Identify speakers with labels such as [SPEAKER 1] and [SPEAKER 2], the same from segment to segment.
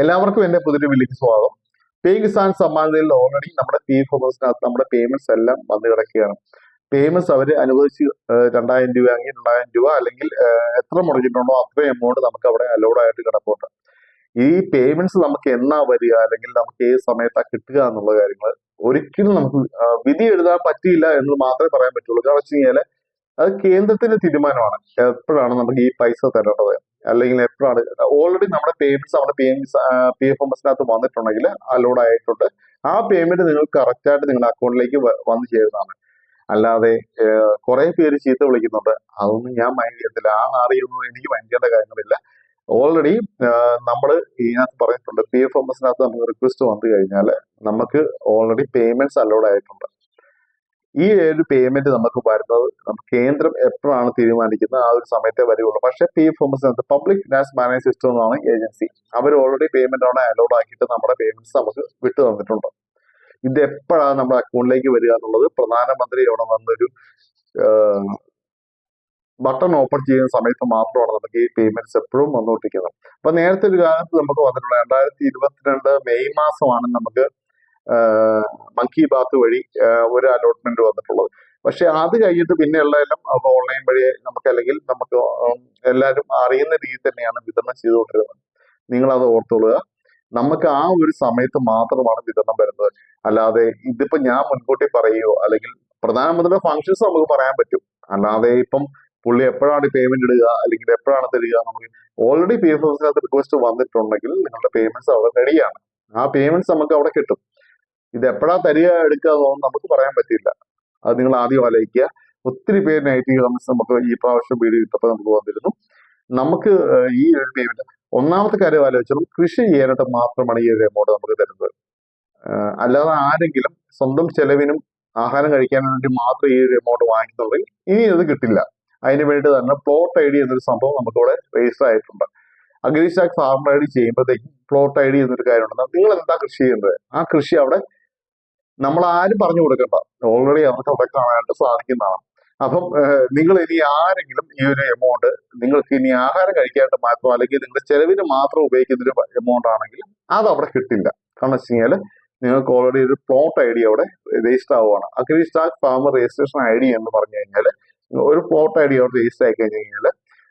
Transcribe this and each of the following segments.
[SPEAKER 1] എല്ലാവർക്കും എന്റെ പുതിയൊരു വീട്ടിലേക്ക് സ്വാഗതം. പേ കിസാൻ സമ്മാനത്തിൽ ഓൾറെഡി നമ്മുടെ പി ഫോമേഴ്സിനകത്ത് നമ്മുടെ പേയ്മെന്റ്സ് എല്ലാം വന്നു കിടക്കുകയാണ്. പേയ്മെന്റ്സ് അവർ അനുവദിച്ച് രണ്ടായിരം രൂപ ആണെങ്കിൽ രണ്ടായിരം രൂപ അല്ലെങ്കിൽ എത്ര മുടക്കിയിട്ടുണ്ടോ അത്രയും എമൗണ്ട് നമുക്ക് അവിടെ അലോഡ് ആയിട്ട് കിടപ്പുണ്ട്. ഈ പേയ്മെന്റ്സ് നമുക്ക് എന്നാ വരിക അല്ലെങ്കിൽ നമുക്ക് ഏത് സമയത്താ കിട്ടുക എന്നുള്ള കാര്യങ്ങൾ ഒരിക്കലും നമുക്ക് വിധി എഴുതാൻ പറ്റിയില്ല എന്ന് മാത്രമേ പറയാൻ പറ്റുള്ളൂ. കാരണം വെച്ച് കഴിഞ്ഞാൽ അത് കേന്ദ്രത്തിന്റെ തീരുമാനമാണ്. എപ്പോഴാണ് നമുക്ക് ഈ പൈസ തരേണ്ടത്? അല്ലെങ്കിൽ എപ്പോഴാണ് ഓൾറെഡി നമ്മുടെ പേയ്മെന്റ്സ് നമ്മുടെ P M P F M എസിനകത്ത് വന്നിട്ടുണ്ടെങ്കിൽ അലോഡ് ആയിട്ടുണ്ട്. ആ പേയ്മെന്റ് നിങ്ങൾ കറക്റ്റ് ആയിട്ട് നിങ്ങളുടെ അക്കൗണ്ടിലേക്ക് വന്നു ചേരുന്നതാണ്. അല്ലാതെ കുറെ പേര് ചീത്ത വിളിക്കുന്നുണ്ട്. അതൊന്നും ഞാൻ മൈൻഡ് ചെയ്യത്തില്ല ആ അറിയൊന്നും എനിക്ക് മൈൻഡ് ചെയ്യേണ്ട കാര്യങ്ങളില്ല. ഓൾറെഡി നമ്മൾ ഇതിനകത്ത് പറഞ്ഞിട്ടുണ്ട് പി എഫ് എം എസിനകത്ത് നമുക്ക് റിക്വസ്റ്റ് വന്നു കഴിഞ്ഞാൽ നമുക്ക് ഓൾറെഡി പേയ്മെന്റ്സ് അലോഡ് ആയിട്ടുണ്ട്. ഈ ഒരു പേയ്മെന്റ് നമുക്ക് വരുന്നത് കേന്ദ്രം എപ്പോഴാണ് തീരുമാനിക്കുന്നത്? ആ ഒരു സമയത്തെ വരികയുള്ളൂ പക്ഷെ P S public finance manage system എന്നാണ് ഏജൻസി അവർ ഓൾറെഡി പേയ്മെന്റ് ആണ് അലോഡ് ആക്കിയിട്ട് നമ്മുടെ പേയ്മെന്റ്സ് നമുക്ക് വിട്ടു തന്നിട്ടുണ്ട്. ഇത് എപ്പോഴാണ് നമ്മുടെ അക്കൗണ്ടിലേക്ക് വരിക എന്നുള്ളത് പ്രധാനമന്ത്രി അവിടെ വന്നൊരു ബട്ടൺ ഓപ്പൺ ചെയ്യുന്ന സമയത്ത് മാത്രമാണ് നമുക്ക് ഈ പേയ്മെന്റ്സ് എപ്പോഴും വന്നുകൊണ്ടിരിക്കുന്നത്. അപ്പൊ നേരത്തെ ഒരു കാലത്ത് നമുക്ക് വന്നിട്ടുള്ള രണ്ടായിരത്തി ഇരുപത്തിരണ്ട് മെയ് മാസമാണ് നമുക്ക് മൻ കി ബാത്ത് വഴി ഒരു അലോട്ട്മെന്റ് വന്നിട്ടുള്ളത്. പക്ഷെ അത് കഴിഞ്ഞിട്ട് പിന്നെ ഉള്ളതെല്ലാം ഓൺലൈൻ വഴി നമുക്ക് അല്ലെങ്കിൽ നമുക്ക് എല്ലാവരും അറിയുന്ന രീതി തന്നെയാണ് വിതരണം ചെയ്തുകൊണ്ടിരുന്നത്. നിങ്ങൾ അത് ഓർത്തുള്ളുക നമുക്ക് ആ ഒരു സമയത്ത് മാത്രമാണ് വിതരണം വരുന്നത്. അല്ലാതെ ഇതിപ്പോ ഞാൻ മുൻകൂട്ടി പറയുകയോ അല്ലെങ്കിൽ പ്രധാനമന്ത്രിയുടെ ഫങ്ഷൻസ് നമുക്ക് പറയാൻ പറ്റും. അല്ലാതെ ഇപ്പം പുള്ളി എപ്പോഴാണ് പേയ്മെന്റ് ഇടുക അല്ലെങ്കിൽ എപ്പോഴാണ് തരിക നമുക്ക് ഓൾറെഡി പി എഫ് റിക്വസ്റ്റ് വന്നിട്ടുണ്ടെങ്കിൽ നിങ്ങളുടെ പേയ്മെന്റ്സ് അവിടെ റെഡിയാണ് ആ പേയ്മെന്റ്സ് നമുക്ക് അവിടെ കിട്ടും. ഇത് എപ്പോഴാ തരിക എടുക്കുക എന്നൊന്നും നമുക്ക് പറയാൻ പറ്റില്ല അത് നിങ്ങൾ ആദ്യം ആലോചിക്കുക. ഒത്തിരി പേര് നെഗറ്റീവ് കമന്റ്സ് നമുക്ക് ഈ പ്രാവശ്യം വീട് ഇട്ടപ്പോൾ നമുക്ക് വന്നിരുന്നു. നമുക്ക് ഈ ഒരു പേയ്മെന്റ് ഒന്നാമത്തെ കാര്യം ആലോചിച്ചാലും കൃഷി ചെയ്യാനായിട്ട് മാത്രമാണ് ഈ ഒരു എമൗണ്ട് നമുക്ക് തരുന്നത്. അല്ലാതെ ആരെങ്കിലും സ്വന്തം ചെലവിനും ആഹാരം കഴിക്കാൻ വേണ്ടി മാത്രം ഈ ഒരു എമൗണ്ട് വാങ്ങിക്കുന്നുണ്ടെങ്കിൽ ഇനി അത് കിട്ടില്ല. അതിന് വേണ്ടി തന്നെ പ്ലോട്ട് ഐ ഡി എന്നൊരു സംഭവം നമുക്കിവിടെ രജിസ്റ്റർ ആയിട്ടുണ്ട്. അഗ്രിസ്റ്റാക് ഫാർമർ ഐ ഡി ചെയ്യുമ്പോഴത്തേക്കും പ്ലോട്ട് ഐ ഡി എന്നൊരു കാര്യമുണ്ട്. നിങ്ങൾ എന്താ കൃഷി ചെയ്യുന്നത്? ആ കൃഷി അവിടെ നമ്മൾ ആരും പറഞ്ഞു കൊടുക്കണ്ട. ഓൾറെഡി അവർക്ക് അവിടെ കാണാനായിട്ട് സാധിക്കുന്നതാണ്. അപ്പം നിങ്ങൾ ഇനി ആരെങ്കിലും ഈ ഒരു എമൗണ്ട് നിങ്ങൾക്ക് ഇനി ആഹാരം കഴിക്കാനായിട്ട് മാത്രം അല്ലെങ്കിൽ നിങ്ങളുടെ ചെലവിന് മാത്രം ഉപയോഗിക്കുന്ന ഒരു എമൗണ്ട് ആണെങ്കിൽ അത് അവിടെ കിട്ടില്ല. കാരണം വെച്ച് കഴിഞ്ഞാൽ നിങ്ങൾക്ക് ഓൾറെഡി ഒരു പ്ലോട്ട് ഐ ഡി അവിടെ രജിസ്റ്റർ ആവുകയാണ്. AgriStack farmer registration I D എന്ന് പറഞ്ഞു കഴിഞ്ഞാൽ ഒരു പ്ലോട്ട് ഐ ഡി അവിടെ രജിസ്റ്റർ ആയി കഴിഞ്ഞ് കഴിഞ്ഞാൽ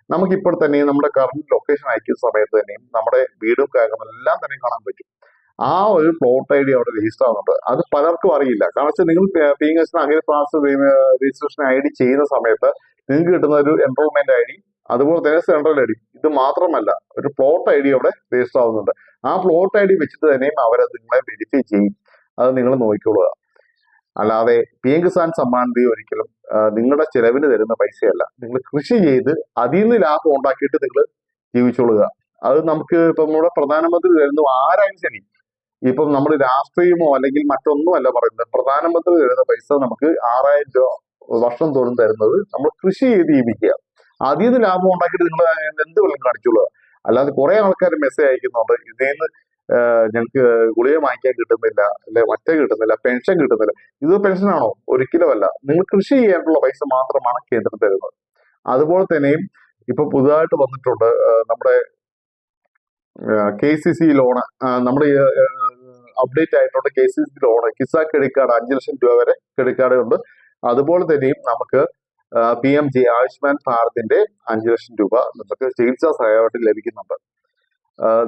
[SPEAKER 1] നമുക്ക് ഇപ്പോൾ തന്നെ നമ്മുടെ കറണ്ട് ലൊക്കേഷൻ അയക്കുന്ന സമയത്ത് തന്നെയും നമ്മുടെ വീടും കാര്യങ്ങളും എല്ലാം തന്നെ കാണാൻ പറ്റും. ആ ഒരു പ്ലോട്ട് ഐ ഡി അവിടെ രജിസ്റ്റർ ആവുന്നുണ്ട്. അത് പലർക്കും അറിയില്ല. കാരണം വെച്ചാൽ നിങ്ങൾ പി എൻ എസ് അങ്ങനെ ക്ലാസ് രജിസ്ട്രേഷൻ ഐ ഡി ചെയ്യുന്ന സമയത്ത് നിങ്ങൾക്ക് കിട്ടുന്ന ഒരു എൻറോൾമെന്റ് ഐ ഡി അതുപോലെ തന്നെ സെൻട്രൽ ഐ ഡി ഇത് മാത്രമല്ല ഒരു പ്ലോട്ട് ഐ ഡി അവിടെ രജിസ്റ്റർ ആവുന്നുണ്ട്. ആ പ്ലോട്ട് ഐ ഡി വെച്ചിട്ട് തന്നെയും അവരത് നിങ്ങളെ വെരിഫൈ ചെയ്യും. അത് നിങ്ങൾ നോക്കിക്കൊള്ളുക. അല്ലാതെ പി എം കിസാൻ സമ്മാൻ നിധി ഒരിക്കലും നിങ്ങളുടെ ചെലവിന് തരുന്ന പൈസയല്ല. നിങ്ങൾ കൃഷി ചെയ്ത് അതിൽ നിന്ന് ലാഭം ഉണ്ടാക്കിയിട്ട് നിങ്ങൾ ജീവിച്ചോളുക. അത് നമുക്ക് ഇപ്പം നമ്മുടെ പ്രധാനമന്ത്രി തരുന്നു ആരായാലും ഇപ്പം നമ്മൾ രാഷ്ട്രീയമോ അല്ലെങ്കിൽ മറ്റൊന്നും അല്ല പറയുന്നത്. പ്രധാനമന്ത്രി തരുന്ന പൈസ നമുക്ക് ആറായിരം രൂപ വർഷം തോറും തരുന്നത് നമ്മൾ കൃഷി ചെയ്ത് ജീവിക്കുക. അതിൽ നിന്ന് ലാഭം ഉണ്ടാക്കിയിട്ട് നിങ്ങൾ എന്ത് വെള്ളം കാണിച്ചോളുക അല്ലാതെ കുറെ ആൾക്കാർ മെസ്സേജ് അയക്കുന്നുണ്ട്. ഇതിൽ നിന്ന് ഞങ്ങൾക്ക് ഗുളിക വാങ്ങിക്കാൻ കിട്ടുന്നില്ല അല്ലെ മറ്റേ കിട്ടുന്നില്ല പെൻഷൻ കിട്ടുന്നില്ല. ഇത് പെൻഷനാണോ? ഒരിക്കലും അല്ല നിങ്ങൾ കൃഷി ചെയ്യാനുള്ള പൈസ മാത്രമാണ് കേന്ദ്രം തരുന്നത്. അതുപോലെ തന്നെയും ഇപ്പൊ പുതുതായിട്ട് വന്നിട്ടുണ്ട് നമ്മുടെ കെ സി സി ലോണ് നമ്മുടെ അപ്ഡേറ്റ് ആയിട്ടുണ്ട് K C C loan Kisan credit card അഞ്ച് ലക്ഷം രൂപ വരെ ക്രെഡിറ്റ് കാർഡ് ഉണ്ട്. അതുപോലെ തന്നെയും നമുക്ക് പി എം ജി ആയുഷ്മാൻ ഭാരതിന്റെ അഞ്ച് ലക്ഷം രൂപ നമുക്ക് ചികിത്സാ സഹായമായിട്ട് ലഭിക്കുന്നുണ്ട്.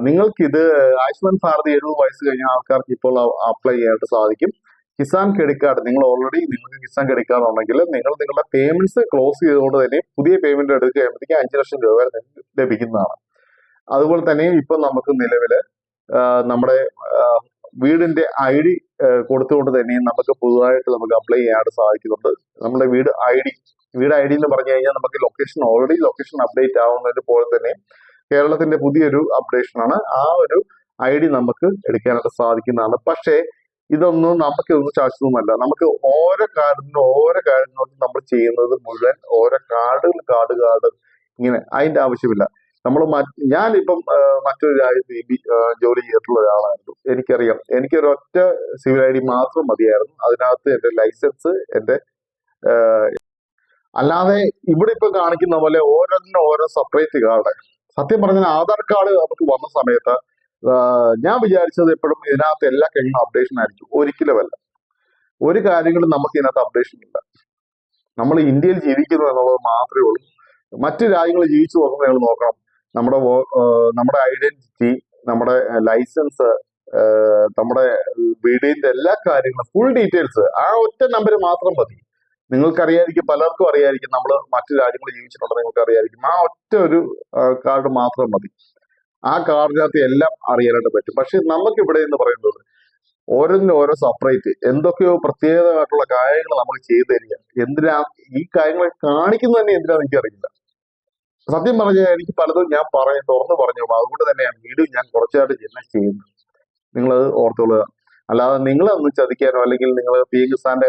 [SPEAKER 1] നിങ്ങൾക്ക് ഇത് ആയുഷ്മാൻ ഭാരത് എഴുപത് വയസ്സ് കഴിഞ്ഞ ആൾക്കാർക്ക് ഇപ്പോൾ അപ്ലൈ ചെയ്യാനായിട്ട് സാധിക്കും. കിസാൻ ക്രെഡിറ്റ് കാർഡ് നിങ്ങൾ ഓൾറെഡി നിങ്ങൾക്ക് കിസാൻ ക്രെഡിറ്റ് കാർഡ് ഉണ്ടെങ്കിൽ നിങ്ങൾ നിങ്ങളുടെ പേയ്മെന്റ്സ് ക്ലോസ് ചെയ്തുകൊണ്ട് തന്നെ പുതിയ പേയ്മെന്റ് എടുക്കുക കഴിയുമ്പോഴത്തേക്ക് അഞ്ച് ലക്ഷം രൂപ വരെ ലഭിക്കുന്നതാണ്. അതുപോലെ തന്നെ ഇപ്പൊ നമുക്ക് നിലവിൽ നമ്മുടെ വീടിന്റെ ഐ ഡി കൊടുത്തുകൊണ്ട് തന്നെ നമുക്ക് പുതുതായിട്ട് നമുക്ക് അപ്ലൈ ചെയ്യാനായിട്ട് സാധിക്കുന്നുണ്ട്. നമ്മുടെ വീട് ഐ ഡി വീട് ഐ ഡി എന്ന് പറഞ്ഞു കഴിഞ്ഞാൽ നമുക്ക് ലൊക്കേഷൻ ഓൾറെഡി ലൊക്കേഷൻ അപ്ഡേറ്റ് ആവുന്നതിന് പോലെ തന്നെ കേരളത്തിന്റെ പുതിയൊരു അപ്ഡേഷൻ ആണ്. ആ ഒരു ഐ ഡി നമുക്ക് എടുക്കാനായിട്ട് സാധിക്കുന്നതാണ്. പക്ഷേ ഇതൊന്നും നമുക്ക് ഒന്നും ശാശ്വതമല്ല നമുക്ക് ഓരോ കാർഡിനും ഓരോ കാര്യങ്ങളും നമ്മൾ ചെയ്യുന്നത് മുഴുവൻ ഓരോ കാർഡുകൾ കാർഡ് കാർഡ് ഇങ്ങനെ അതിന്റെ ആവശ്യമില്ല. നമ്മൾ ഞാനിപ്പം മറ്റൊരു രാജ്യത്ത് ജോലി ചെയ്തിട്ടുള്ള ഒരാളായിരുന്നു. എനിക്കറിയാം. എനിക്കൊരു ഒറ്റ സിവിൽ ഐ ഡി മാത്രം മതിയായിരുന്നു. അതിനകത്ത് എന്റെ ലൈസൻസ് എന്റെ അല്ലാതെ ഇവിടെ ഇപ്പൊ കാണിക്കുന്ന പോലെ ഓരോന്നിനും ഓരോ സെപ്പറേറ്റ് കാർഡ്. സത്യം പറഞ്ഞാൽ ആധാർ കാർഡ് നമുക്ക് വന്ന സമയത്ത് ഞാൻ വിചാരിച്ചത് എപ്പോഴും ഇതിനകത്ത് എല്ലാ കാര്യങ്ങളും അപ്ഡേഷൻ ആയിരിക്കും. ഒരിക്കലുമല്ല ഒരു കാര്യങ്ങളും നമുക്ക് ഇതിനകത്ത് അപ്ഡേഷൻ ഇല്ല. നമ്മൾ ഇന്ത്യയിൽ ജീവിക്കുന്നു എന്നുള്ളത് മാത്രമേ ഉള്ളൂ. മറ്റു രാജ്യങ്ങളിൽ ജീവിച്ചു പോകുന്നത് നിങ്ങൾ നോക്കണം. നമ്മുടെ നമ്മുടെ ഐഡന്റിറ്റി നമ്മുടെ ലൈസൻസ് നമ്മുടെ വീടിന്റെ എല്ലാ കാര്യങ്ങളും ഫുൾ ഡീറ്റെയിൽസ് ആ ഒറ്റ നമ്പർ മാത്രം മതി. നിങ്ങൾക്കറിയായിരിക്കും പലർക്കും അറിയായിരിക്കും നമ്മൾ മറ്റു രാജ്യങ്ങളിൽ ജീവിച്ചിട്ടുണ്ടെന്ന് നിങ്ങൾക്ക് അറിയായിരിക്കും ആ ഒറ്റ ഒരു കാർഡ് മാത്രം മതി. ആ കാർഡിനകത്ത് എല്ലാം അറിയാനായിട്ട് പറ്റും. പക്ഷെ നമുക്ക് ഇവിടെ എന്ന് പറയുന്നത് ഓരോന്നിനും ഓരോ സെപ്പറേറ്റ് എന്തൊക്കെയോ പ്രത്യേകമായിട്ടുള്ള കാര്യങ്ങൾ നമ്മൾ ചെയ്തു തരിക. എന്തിനാ ഈ കാര്യങ്ങളെ കാണിക്കുന്നത് തന്നെ എന്തിനാ എനിക്ക് എനിക്കറിയില്ല. സത്യം പറഞ്ഞാൽ എനിക്ക് പലതും ഞാൻ പറയും തുറന്നു പറഞ്ഞു. അതുകൊണ്ട് തന്നെയാണ് വീഡിയോ ഞാൻ കുറച്ചായിട്ട് തന്നെ ചെയ്യുന്നത്. നിങ്ങൾ ഓർത്തുകൊള്ളുക അല്ലാതെ നിങ്ങളെ ഒന്ന് ചതിക്കാനോ അല്ലെങ്കിൽ നിങ്ങൾ പി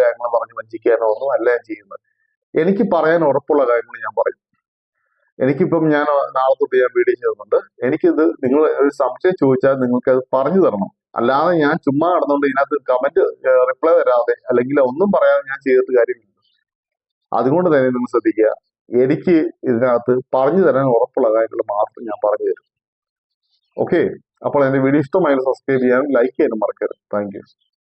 [SPEAKER 1] കാര്യങ്ങൾ പറഞ്ഞ് വഞ്ചിക്കാനോ ഒന്നും അല്ല ഞാൻ ചെയ്യുന്നത്. എനിക്ക് പറയാൻ ഉറപ്പുള്ള കാര്യങ്ങൾ ഞാൻ പറയും. എനിക്കിപ്പം ഞാൻ നാളെ തൊട്ട് ഞാൻ വീഡിയോ ചെയ്യുന്നുണ്ട്. എനിക്കിത് നിങ്ങൾ ഒരു സംശയം ചോദിച്ചാൽ നിങ്ങൾക്ക് അത് പറഞ്ഞു തരണം. അല്ലാതെ ഞാൻ ചുമ്മാ നടന്നുകൊണ്ട് ഇതിനകത്ത് കമന്റ് റിപ്ലൈ തരാതെ അല്ലെങ്കിൽ ഒന്നും പറയാതെ ഞാൻ ചെയ്തിട്ട് കാര്യമില്ല. അതുകൊണ്ട് തന്നെ നിങ്ങൾ ശ്രദ്ധിക്കുക. എനിക്ക് ഇതിനകത്ത് പറഞ്ഞു തരാൻ ഉറപ്പുള്ള കാര്യങ്ങൾ മാത്രം ഞാൻ പറഞ്ഞു തരും. ഓക്കെ അപ്പോൾ എന്റെ വീഡിയോ ഇഷ്ടമായാലും സബ്സ്ക്രൈബ് ചെയ്യാനും ലൈക്ക് ചെയ്യാനും മറക്കരുത്. താങ്ക്